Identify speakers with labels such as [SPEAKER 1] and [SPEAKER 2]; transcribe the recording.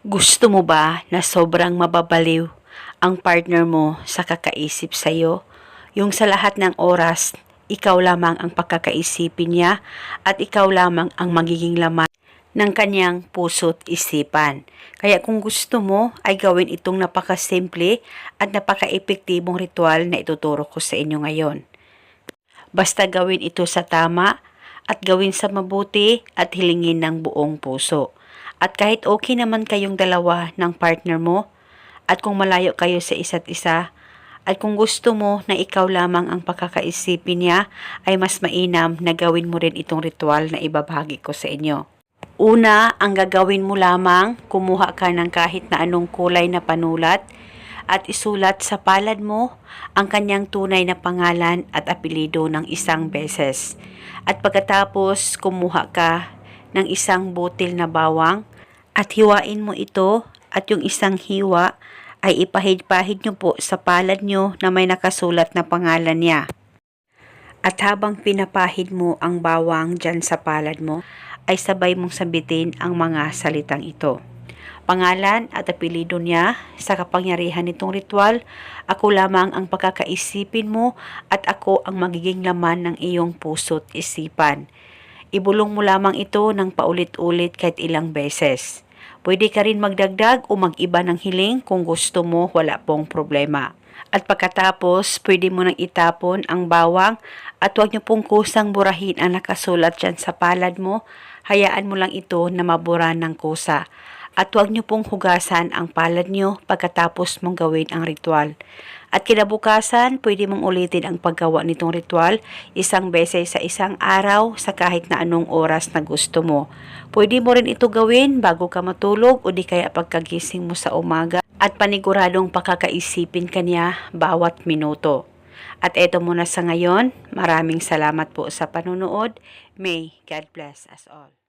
[SPEAKER 1] Gusto mo ba na sobrang mababaliw ang partner mo sa kakaisip sa'yo? Yung sa lahat ng oras, ikaw lamang ang pagkakaisipin niya at ikaw lamang ang magiging laman ng kanyang puso't isipan. Kaya kung gusto mo ay gawin itong napakasimple at napaka-epektibong ritual na ituturo ko sa inyo ngayon. Basta gawin ito sa tama at gawin sa mabuti at hilingin ng buong puso. At kahit okay naman kayong dalawa ng partner mo at kung malayo kayo sa isa't isa at kung gusto mo na ikaw lamang ang pagkakaisipin niya ay mas mainam na gawin mo rin itong ritual na ibabahagi ko sa inyo. Una, ang gagawin mo lamang, kumuha ka ng kahit na anong kulay na panulat at isulat sa palad mo ang kanyang tunay na pangalan at apelido ng isang beses. At pagkatapos, kumuha ka ng isang butil na bawang at hiwain mo ito at yung isang hiwa ay ipahid-pahid nyo po sa palad nyo na may nakasulat na pangalan niya. At habang pinapahid mo ang bawang dyan sa palad mo, ay sabay mong sabitin ang mga salitang ito. Pangalan at apelido niya sa kapangyarihan nitong ritual, ako lamang ang pagkakaisipin mo at ako ang magiging laman ng iyong puso't isipan. Ibulong mo lamang ito ng paulit-ulit kahit ilang beses. Pwede ka rin magdagdag o mag-iba ng hiling kung gusto mo wala pong problema. At pagkatapos, pwede mo nang itapon ang bawang at huwag niyo pong kusang burahin ang nakasulat dyan sa palad mo. Hayaan mo lang ito na mabura ng kusa. At huwag niyo pong hugasan ang palad niyo pagkatapos mong gawin ang ritual. At kinabukasan, pwede mong ulitin ang paggawa nitong ritual isang beses sa isang araw sa kahit na anong oras na gusto mo. Pwede mo rin ito gawin bago ka matulog o di kaya pagkagising mo sa umaga at paniguradong pakakaisipin kanya bawat minuto. At eto muna sa ngayon, maraming salamat po sa panunood. May God bless us all.